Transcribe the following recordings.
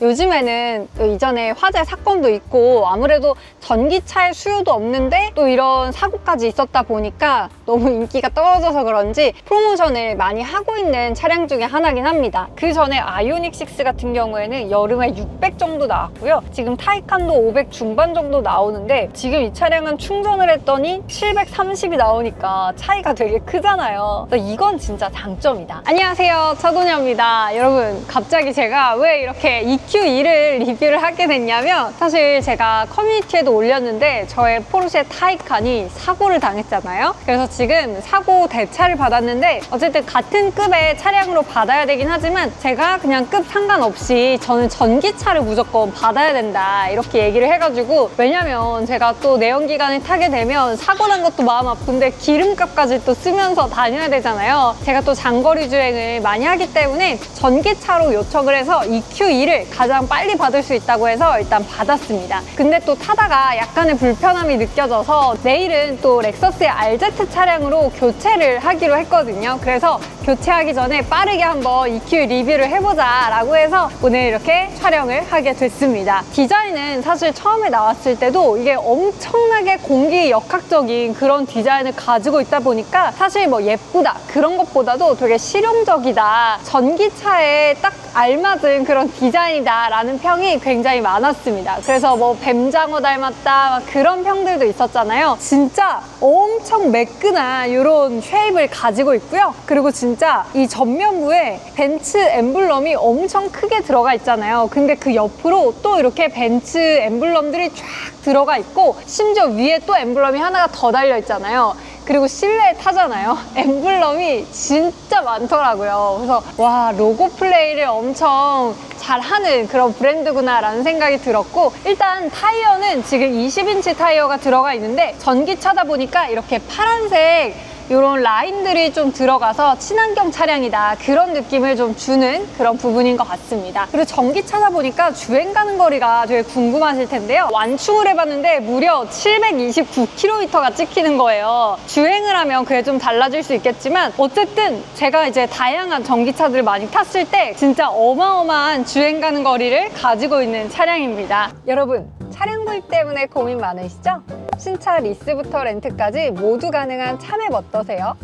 요즘에는 또 이전에 화재 사건도 있고 아무래도 전기차의 수요도 없는데 또 이런 사고까지 있었다 보니까 너무 인기가 떨어져서 그런지 프로모션을 많이 하고 있는 차량 중에 하나긴 합니다. 그 전에 아이오닉 6 같은 경우에는 여름에 600 정도 나왔고요. 지금 타이칸도 500 중반 정도 나오는데 지금 이 차량은 충전을 했더니 730이 나오니까 차이가 되게 크잖아요. 이건 진짜 장점이다. 안녕하세요. 차도녀입니다. 여러분, 갑자기 제가 왜 이렇게 EQ2를 리뷰를 하게 됐냐면 사실 제가 커뮤니티에도 올렸는데 저의 포르쉐 타이칸이 사고를 당했잖아요. 그래서 지금 사고 대차를 받았는데 어쨌든 같은 급의 차량으로 받아야 되긴 하지만 제가 그냥 급 상관없이 저는 전기차를 무조건 받아야 된다 이렇게 얘기를 해가지고 왜냐면 제가 또 내연기관을 타게 되면 사고 난 것도 마음 아픈데 기름값까지 또 쓰면서 다녀야 되잖아요. 제가 또 장거리 주행을 많이 하기 때문에 전기차로 요청을 해서 EQ2를 가장 빨리 받을 수 있다고 해서 일단 받았습니다. 근데 또 타다가 약간의 불편함이 느껴져서 내일은 또 렉서스의 RZ 차량으로 교체를 하기로 했거든요. 그래서 교체하기 전에 빠르게 한번 EQ 리뷰를 해보자 라고 해서 오늘 이렇게 촬영을 하게 됐습니다. 디자인은 사실 처음에 나왔을 때도 이게 엄청나게 공기 역학적인 그런 디자인을 가지고 있다 보니까 사실 뭐 예쁘다 그런 것보다도 되게 실용적이다 전기차에 딱 알맞은 그런 디자인이다 라는 평이 굉장히 많았습니다. 그래서 뭐 뱀장어 닮았다 막 그런 평들도 있었잖아요. 진짜 엄청 매끈한 이런 쉐입을 가지고 있고요. 그리고 진짜 이 전면부에 벤츠 엠블럼이 엄청 크게 들어가 있잖아요. 근데 그 옆으로 또 이렇게 벤츠 엠블럼들이 쫙 들어가 있고 심지어 위에 또 엠블럼이 하나가 더 달려 있잖아요. 그리고 실내에 타잖아요. 엠블럼이 진짜 많더라고요. 그래서 와 로고 플레이를 엄청 잘하는 그런 브랜드구나라는 생각이 들었고 일단 타이어는 지금 20인치 타이어가 들어가 있는데 전기차다 보니까 이렇게 파란색 이런 라인들이 좀 들어가서 친환경 차량이다. 그런 느낌을 좀 주는 그런 부분인 것 같습니다. 그리고 전기차다 보니까 주행 가는 거리가 되게 궁금하실 텐데요. 완충을 해봤는데 무려 729km가 찍히는 거예요. 주행을 하면 그게 좀 달라질 수 있겠지만 어쨌든 제가 이제 다양한 전기차들을 많이 탔을 때 진짜 어마어마한 주행 가는 거리를 가지고 있는 차량입니다. 여러분 차량 구입 때문에 고민 많으시죠? 신차 리스부터 렌트까지 모두 가능한 참앱 어떠세요?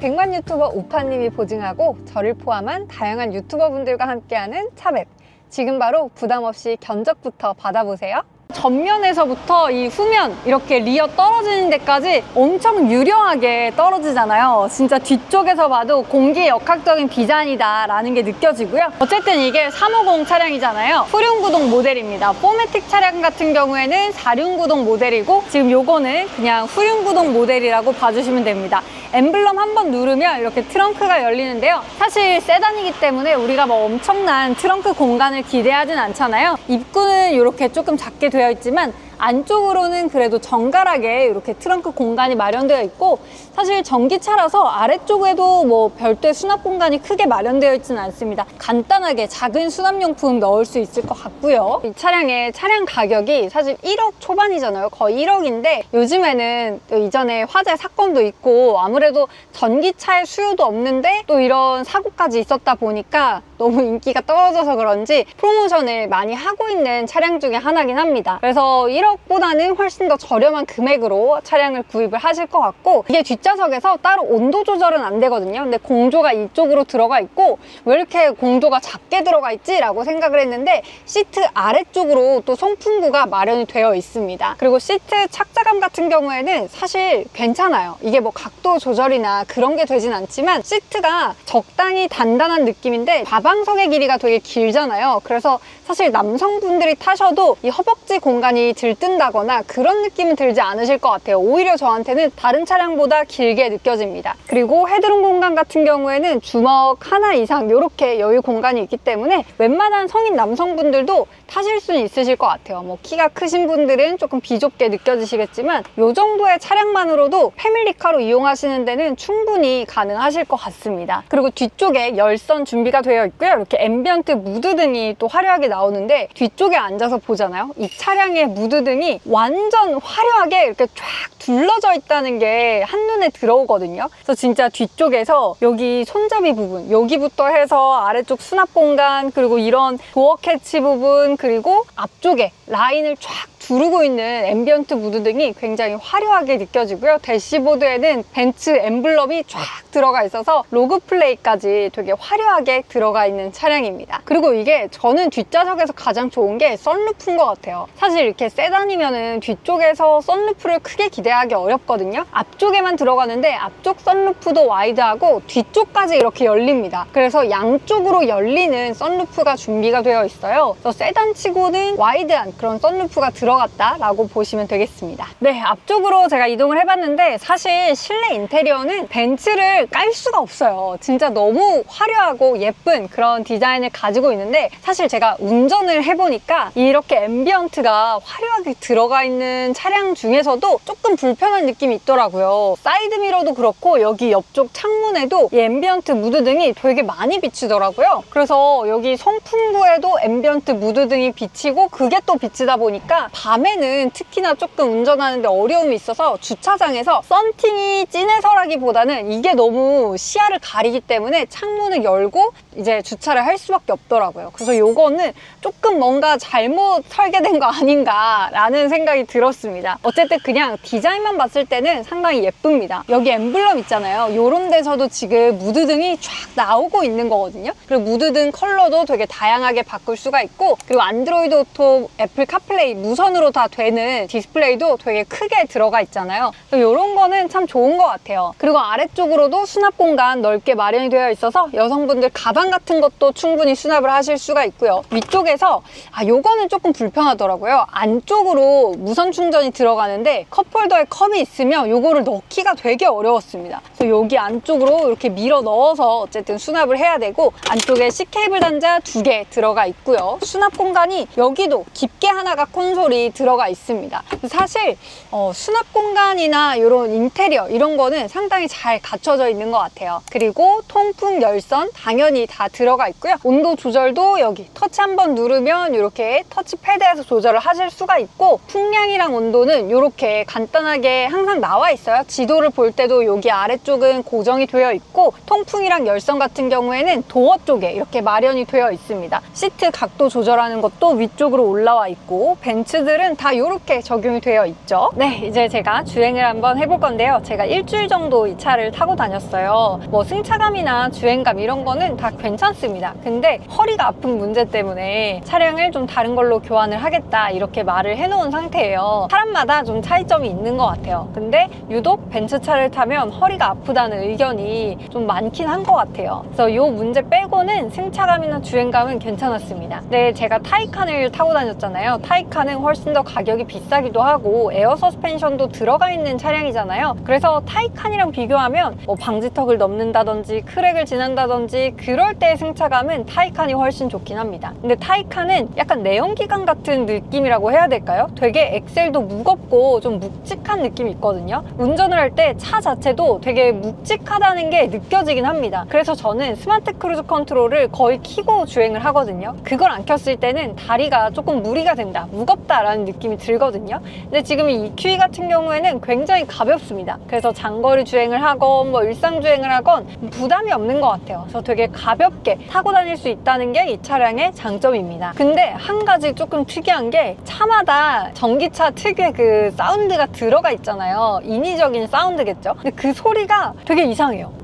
100만 유튜버 우파님이 보증하고 저를 포함한 다양한 유튜버분들과 함께하는 참앱. 지금 바로 부담 없이 견적부터 받아보세요. 전면에서부터 이 후면 이렇게 리어 떨어지는 데까지 엄청 유려하게 떨어지잖아요. 진짜 뒤쪽에서 봐도 공기 역학적인 디자인이다 라는 게 느껴지고요. 어쨌든 이게 350 차량이잖아요. 후륜구동 모델입니다. 포매틱 차량 같은 경우에는 4륜구동 모델이고 지금 요거는 그냥 후륜구동 모델이라고 봐주시면 됩니다. 엠블럼 한 번 누르면 이렇게 트렁크가 열리는데요. 사실 세단이기 때문에 우리가 뭐 엄청난 트렁크 공간을 기대하진 않잖아요. 입구는 이렇게 조금 작게 되어 있지만 안쪽으로는 그래도 정갈하게 이렇게 트렁크 공간이 마련되어 있고 사실 전기차라서 아래쪽에도 뭐 별도의 수납 공간이 크게 마련되어 있지는 않습니다. 간단하게 작은 수납용품 넣을 수 있을 것 같고요. 이 차량의 차량 가격이 사실 1억 초반이잖아요. 거의 1억인데 요즘에는 또 이전에 화재 사건도 있고 아무래도 전기차의 수요도 없는데 또 이런 사고까지 있었다 보니까 너무 인기가 떨어져서 그런지 프로모션을 많이 하고 있는 차량 중에 하나긴 합니다. 그래서 1억 보다는 훨씬 더 저렴한 금액으로 차량을 구입을 하실 것 같고 이게 뒷좌석에서 따로 온도 조절은 안 되거든요. 근데 공조가 이쪽으로 들어가 있고 왜 이렇게 공조가 작게 들어가 있지? 라고 생각을 했는데 시트 아래쪽으로 또 송풍구가 마련이 되어 있습니다. 그리고 시트 착자감 같은 경우에는 사실 괜찮아요. 이게 뭐 각도 조절이나 그런 게 되진 않지만 시트가 적당히 단단한 느낌인데 가방석의 길이가 되게 길잖아요. 그래서 사실 남성분들이 타셔도 이 허벅지 공간이 들 뜬다거나 그런 느낌은 들지 않으실 것 같아요. 오히려 저한테는 다른 차량보다 길게 느껴집니다. 그리고 헤드룸 공간 같은 경우에는 주먹 하나 이상 이렇게 여유 공간이 있기 때문에 웬만한 성인 남성분들도 타실 수는 있으실 것 같아요. 뭐 키가 크신 분들은 조금 비좁게 느껴지시겠지만 이 정도의 차량만으로도 패밀리카로 이용하시는 데는 충분히 가능하실 것 같습니다. 그리고 뒤쪽에 열선 준비가 되어 있고 있고요. 이렇게 앰비언트 무드 등이 또 화려하게 나오는데 뒤쪽에 앉아서 보잖아요. 이 차량의 무드 등이 완전 화려하게 이렇게 쫙 둘러져 있다는 게 한눈에 들어오거든요. 그래서 진짜 뒤쪽에서 여기 손잡이 부분, 여기부터 해서 아래쪽 수납 공간, 그리고 이런 도어 캐치 부분, 그리고 앞쪽에 라인을 쫙 두르고 있는 앰비언트 무드 등이 굉장히 화려하게 느껴지고요. 대시보드에는 벤츠 엠블럼이 쫙 들어가 있어서 로그 플레이까지 되게 화려하게 들어가 있는 차량입니다. 그리고 이게 저는 뒷좌석에서 가장 좋은 게 썬루프인 것 같아요. 사실 이렇게 세단 이면은 뒤쪽에서 썬루프를 크게 기대하기 어렵거든요. 앞쪽에만 들어가는데 앞쪽 썬루프도 와이드하고 뒤쪽까지 이렇게 열립니다. 그래서 양쪽으로 열리는 썬루프가 준비가 되어 있어요. 그래서 세단치고는 와이드한 그런 썬루프가 들어갔다 라고 보시면 되겠습니다. 네, 앞쪽으로 제가 이동을 해봤는데 사실 실내 인테리어는 벤츠를 깔 수가 없어요. 진짜 너무 화려하고 예쁜 그런 디자인을 가지고 있는데 사실 제가 운전을 해보니까 이렇게 앰비언트가 화려하게 들어가 있는 차량 중에서도 조금 불편한 느낌이 있더라고요. 사이드미러도 그렇고 여기 옆쪽 창문에도 이 앰비언트 무드 등이 되게 많이 비치더라고요. 그래서 여기 송풍구에도 앰비언트 무드 등이 비치고 그게 또 비치다 보니까 밤에는 특히나 조금 운전하는데 어려움이 있어서 주차장에서 썬팅이 진해서라기보다는 이게 너무 시야를 가리기 때문에 창문을 열고 이제 주차를 할 수밖에 없더라고요. 그래서 요거는 조금 뭔가 잘못 설계된 거 아닌가 라는 생각이 들었습니다. 어쨌든 그냥 디자인만 봤을 때는 상당히 예쁩니다. 여기 엠블럼 있잖아요. 요런 데서도 지금 무드 등이 쫙 나오고 있는 거거든요. 그리고 무드 등 컬러도 되게 다양하게 바꿀 수가 있고 그리고 안드로이드 오토, 애플 카플레이 무선으로 다 되는 디스플레이도 되게 크게 들어가 있잖아요. 이런 거는 참 좋은 것 같아요. 그리고 아래쪽으로도 수납 공간 넓게 마련이 되어 있어서 여성분들 가방 같은 것도 충분히 수납을 하실 수가 있고요. 위쪽에서 아 요거는 조금 불편하더라고요. 안쪽 으로 무선 충전이 들어가는데 컵홀더에 컵이 있으면 요거를 넣기가 되게 어려웠습니다. 그래서 여기 안쪽으로 이렇게 밀어 넣어서 어쨌든 수납을 해야 되고 안쪽에 C 케이블 단자 두 개 들어가 있고요. 수납 공간이 여기도 깊게 하나가 콘솔이 들어가 있습니다. 사실 어, 수납 공간이나 이런 인테리어 이런 거는 상당히 잘 갖춰져 있는 것 같아요. 그리고 통풍 열선 당연히 다 들어가 있고요. 온도 조절도 여기 터치 한번 누르면 이렇게 터치 패드에서 조절을 하실 수가 있고 풍량이랑 온도는 이렇게 간단하게 항상 나와 있어요. 지도를 볼 때도 여기 아래쪽은 고정이 되어 있고 통풍이랑 열선 같은 경우에는 도어 쪽에 이렇게 마련이 되어 있습니다. 시트 각도 조절하는 것도 위쪽으로 올라와 있고 벤츠들은 다 이렇게 적용이 되어 있죠. 네, 이제 제가 주행을 한번 해볼 건데요. 제가 일주일 정도 이 차를 타고 다녔어요. 뭐 승차감이나 주행감 이런 거는 다 괜찮습니다. 근데 허리가 아픈 문제 때문에 차량을 좀 다른 걸로 교환을 하겠다 이렇게 말을 해놓은 상태예요. 사람마다 좀 차이점이 있는 것 같아요. 근데 유독 벤츠 차를 타면 허리가 아프다는 의견이 좀 많긴 한 것 같아요. 그래서 이 문제 빼고는 승차감이나 주행감은 괜찮았습니다. 네, 제가 타이칸을 타고 다녔잖아요. 타이칸은 훨씬 더 가격이 비싸기도 하고 에어 서스펜션도 들어가 있는 차량이잖아요. 그래서 타이칸이랑 비교하면 뭐 방지턱을 넘는다든지 크랙을 지난다든지 그럴 때의 승차감은 타이칸이 훨씬 좋긴 합니다. 근데 타이칸은 약간 내연기관 같은 느낌이라고 해야 될까요? 되게 엑셀도 무겁고 좀 묵직한 느낌이 있거든요. 운전을 할 때 차 자체도 되게 묵직하다는 게 느껴지긴 합니다. 그래서 저는 스마트 크루즈 컨트롤을 거의 키고 주행을 하거든요. 그걸 안 켰을 때는 다리가 조금 무리가 된다, 무겁다라는 느낌이 들거든요. 근데 지금 이 EQE 같은 경우에는 굉장히 가볍습니다. 그래서 장거리 주행을 하건 뭐 일상 주행을 하건 부담이 없는 것 같아요. 그래서 되게 가볍게 타고 다닐 수 있다는 게 이 차량의 장점입니다. 근데 한 가지 조금 특이한 게 차마다 전기차 특유의 그 사운드가 들어가 있잖아요. 인위적인 사운드겠죠. 근데 그 소리가 되게 이상해요.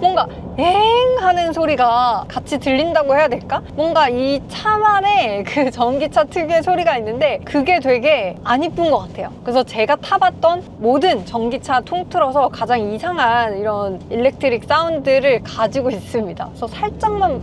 뭔가 엥 하는 소리가 같이 들린다고 해야 될까? 뭔가 이 차만의 그 전기차 특유의 소리가 있는데 그게 되게 안 이쁜 것 같아요. 그래서 제가 타봤던 모든 전기차 통틀어서 가장 이상한 이런 일렉트릭 사운드를 가지고 있습니다. 그래서 살짝만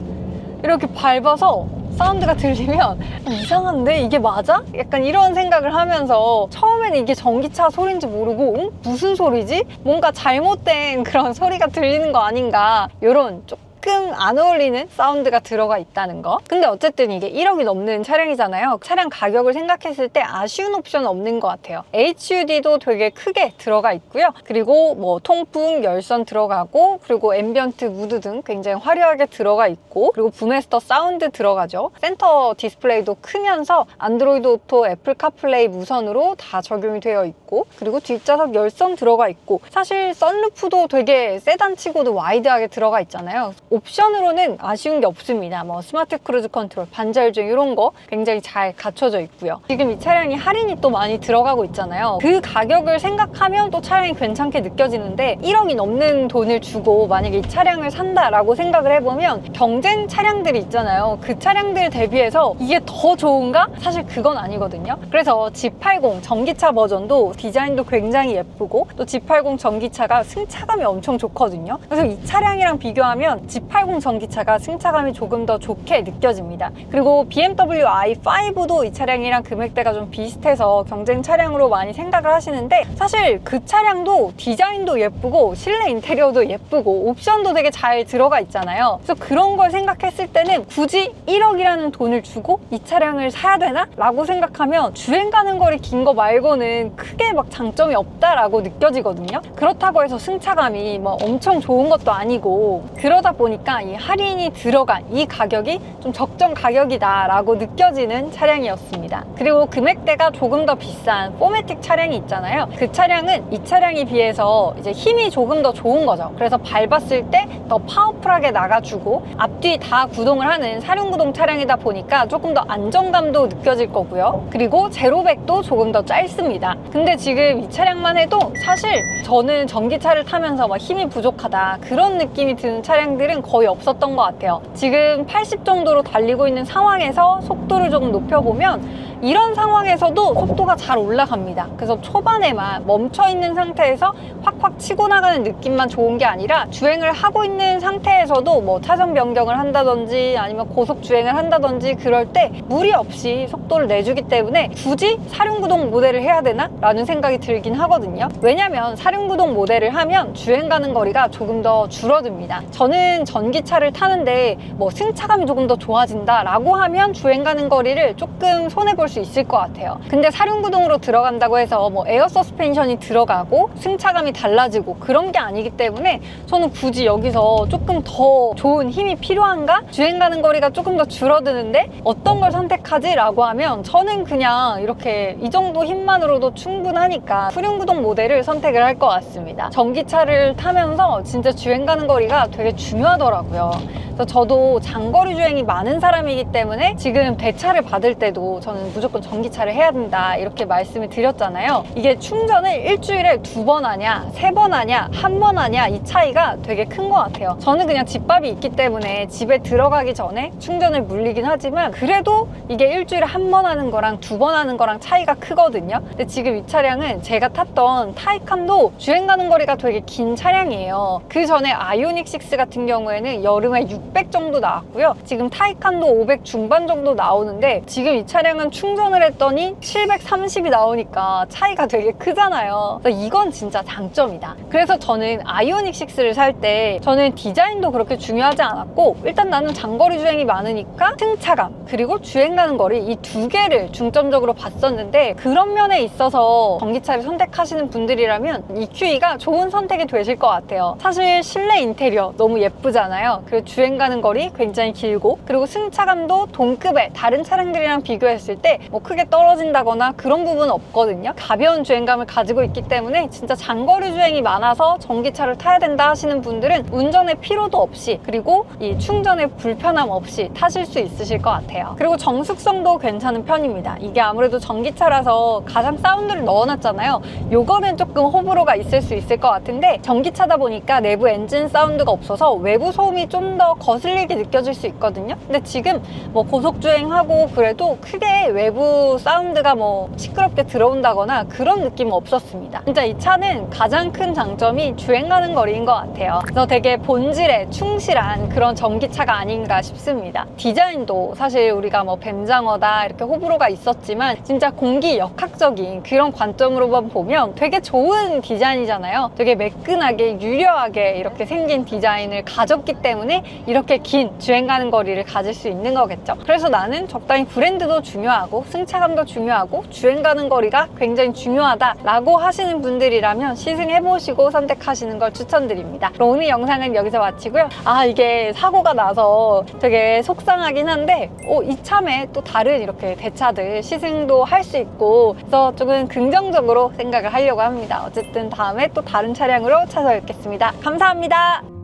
이렇게 밟아서 사운드가 들리면 이상한데 이게 맞아? 약간 이런 생각을 하면서 처음에는 이게 전기차 소리인지 모르고 응? 무슨 소리지? 뭔가 잘못된 그런 소리가 들리는 거 아닌가 이런 조금 조금 안 어울리는 사운드가 들어가 있다는 거. 근데 어쨌든 이게 1억이 넘는 차량이잖아요. 차량 가격을 생각했을 때 아쉬운 옵션 없는 것 같아요. HUD도 되게 크게 들어가 있고요. 그리고 뭐 통풍, 열선 들어가고 그리고 앰비언트 무드 등 굉장히 화려하게 들어가 있고 그리고 부메스터 사운드 들어가죠. 센터 디스플레이도 크면서 안드로이드 오토, 애플 카플레이 무선으로 다 적용이 되어 있고 그리고 뒷좌석 열선 들어가 있고 사실 썬루프도 되게 세단치고도 와이드하게 들어가 있잖아요. 옵션으로는 아쉬운 게 없습니다. 뭐 스마트 크루즈 컨트롤, 반절중 이런 거 굉장히 잘 갖춰져 있고요. 지금 이 차량이 할인이 또 많이 들어가고 있잖아요. 그 가격을 생각하면 또 차량이 괜찮게 느껴지는데 1억이 넘는 돈을 주고 만약에 이 차량을 산다라고 생각을 해보면 경쟁 차량들이 있잖아요. 그 차량들 대비해서 이게 더 좋은가? 사실 그건 아니거든요. 그래서 G80 전기차 버전도 디자인도 굉장히 예쁘고 또 G80 전기차가 승차감이 엄청 좋거든요. 그래서 이 차량이랑 비교하면 G80 전기차가 승차감이 조금 더 좋게 느껴집니다. 그리고 BMW i5도 이 차량이랑 금액대가 좀 비슷해서 경쟁 차량으로 많이 생각을 하시는데 사실 그 차량도 디자인도 예쁘고 실내 인테리어도 예쁘고 옵션도 되게 잘 들어가 있잖아요. 그래서 그런 걸 생각했을 때는 굳이 1억이라는 돈을 주고 이 차량을 사야 되나? 라고 생각하면 주행 가는 거리 긴 거 말고는 크게 막 장점이 없다라고 느껴지거든요. 그렇다고 해서 승차감이 뭐 엄청 좋은 것도 아니고 그러다 보니 까 이 할인이 들어간 이 가격이 좀 적정 가격이다라고 느껴지는 차량이었습니다. 그리고 금액대가 조금 더 비싼 포매틱 차량이 있잖아요. 그 차량은 이 차량에 비해서 이제 힘이 조금 더 좋은 거죠. 그래서 밟았을 때 더 파워풀하게 나가주고 앞뒤 다 구동을 하는 사륜구동 차량이다 보니까 조금 더 안정감도 느껴질 거고요. 그리고 제로백도 조금 더 짧습니다. 근데 지금 이 차량만 해도 사실 저는 전기차를 타면서 막 힘이 부족하다 그런 느낌이 드는 차량들은 거의 없었던 것 같아요. 지금 80 정도로 달리고 있는 상황에서 속도를 조금 높여보면 이런 상황에서도 속도가 잘 올라갑니다. 그래서 초반에만 멈춰 있는 상태에서 확확 치고 나가는 느낌만 좋은 게 아니라 주행을 하고 있는 상태에서도 뭐 차선 변경을 한다든지 아니면 고속 주행을 한다든지 그럴 때 무리 없이 속도를 내주기 때문에 굳이 사륜구동 모델을 해야 되나? 라는 생각이 들긴 하거든요. 왜냐면 사륜구동 모델을 하면 주행 가는 거리가 조금 더 줄어듭니다. 저는 전기차를 타는데 뭐 승차감이 조금 더 좋아진다 라고 하면 주행 가는 거리를 조금 손해볼 수 있을 것 같아요. 근데 사륜구동으로 들어간다고 해서 뭐 에어 서스펜션이 들어가고 승차감이 달라지고 그런 게 아니기 때문에 저는 굳이 여기서 조금 더 좋은 힘이 필요한가? 주행 가는 거리가 조금 더 줄어드는데 어떤 걸 선택하지? 라고 하면 저는 그냥 이렇게 이 정도 힘만으로도 충분하니까 후륜구동 모델을 선택을 할 것 같습니다. 전기차를 타면서 진짜 주행 가는 거리가 되게 중요하더라고요. 저도 장거리 주행이 많은 사람이기 때문에 지금 대차를 받을 때도 저는 무조건 전기차를 해야 된다 이렇게 말씀을 드렸잖아요. 이게 충전을 일주일에 두 번 하냐, 세 번 하냐, 한 번 하냐 이 차이가 되게 큰 것 같아요. 저는 그냥 집밥이 있기 때문에 집에 들어가기 전에 충전을 물리긴 하지만 그래도 이게 일주일에 한 번 하는 거랑 두 번 하는 거랑 차이가 크거든요. 근데 지금 이 차량은 제가 탔던 타이칸도 주행 가는 거리가 되게 긴 차량이에요. 그 전에 아이오닉 6 같은 경우에는 여름에 600 정도 나왔고요. 지금 타이칸도 500 중반 정도 나오는데 지금 이 차량은 충 전을 했더니 730이 나오니까 차이가 되게 크잖아요. 그래서 이건 진짜 장점이다. 그래서 저는 아이오닉 6를 살 때 저는 디자인도 그렇게 중요하지 않았고 일단 나는 장거리 주행이 많으니까 승차감 그리고 주행 가는 거리 이 두 개를 중점적으로 봤었는데 그런 면에 있어서 전기차를 선택하시는 분들이라면 EQE가 좋은 선택이 되실 것 같아요. 사실 실내 인테리어 너무 예쁘잖아요. 그리고 주행 가는 거리 굉장히 길고 그리고 승차감도 동급의 다른 차량들이랑 비교했을 때뭐 크게 떨어진다거나 그런 부분은 없거든요. 가벼운 주행감을 가지고 있기 때문에 진짜 장거리 주행이 많아서 전기차를 타야 된다 하시는 분들은 운전의 피로도 없이 그리고 이 충전의 불편함 없이 타실 수 있으실 것 같아요. 그리고 정숙성도 괜찮은 편입니다. 이게 아무래도 전기차라서 가상 사운드를 넣어놨잖아요. 요거는 조금 호불호가 있을 수 있을 것 같은데 전기차다 보니까 내부 엔진 사운드가 없어서 외부 소음이 좀 더 거슬리게 느껴질 수 있거든요. 근데 지금 뭐 고속 주행하고 그래도 크게 외부 사운드가 뭐 시끄럽게 들어온다거나 그런 느낌은 없었습니다. 진짜 이 차는 가장 큰 장점이 주행 가는 거리인 것 같아요. 그래서 되게 본질에 충실한 그런 전기차가 아닌가 싶습니다. 디자인도 사실 우리가 뭐 뱀장어다 이렇게 호불호가 있었지만 진짜 공기 역학적인 그런 관점으로만 보면 되게 좋은 디자인이잖아요. 되게 매끈하게 유려하게 이렇게 생긴 디자인을 가졌기 때문에 이렇게 긴 주행 가는 거리를 가질 수 있는 거겠죠. 그래서 나는 적당히 브랜드도 중요하고 승차감도 중요하고 주행 가는 거리가 굉장히 중요하다라고 하시는 분들이라면 시승해보시고 선택하시는 걸 추천드립니다. 그럼 오늘 영상은 여기서 마치고요. 아 이게 사고가 나서 되게 속상하긴 한데 어, 이참에 또 다른 이렇게 대차들 시승도 할 수 있고 그래서 조금 긍정적으로 생각을 하려고 합니다. 어쨌든 다음에 또 다른 차량으로 찾아뵙겠습니다. 감사합니다.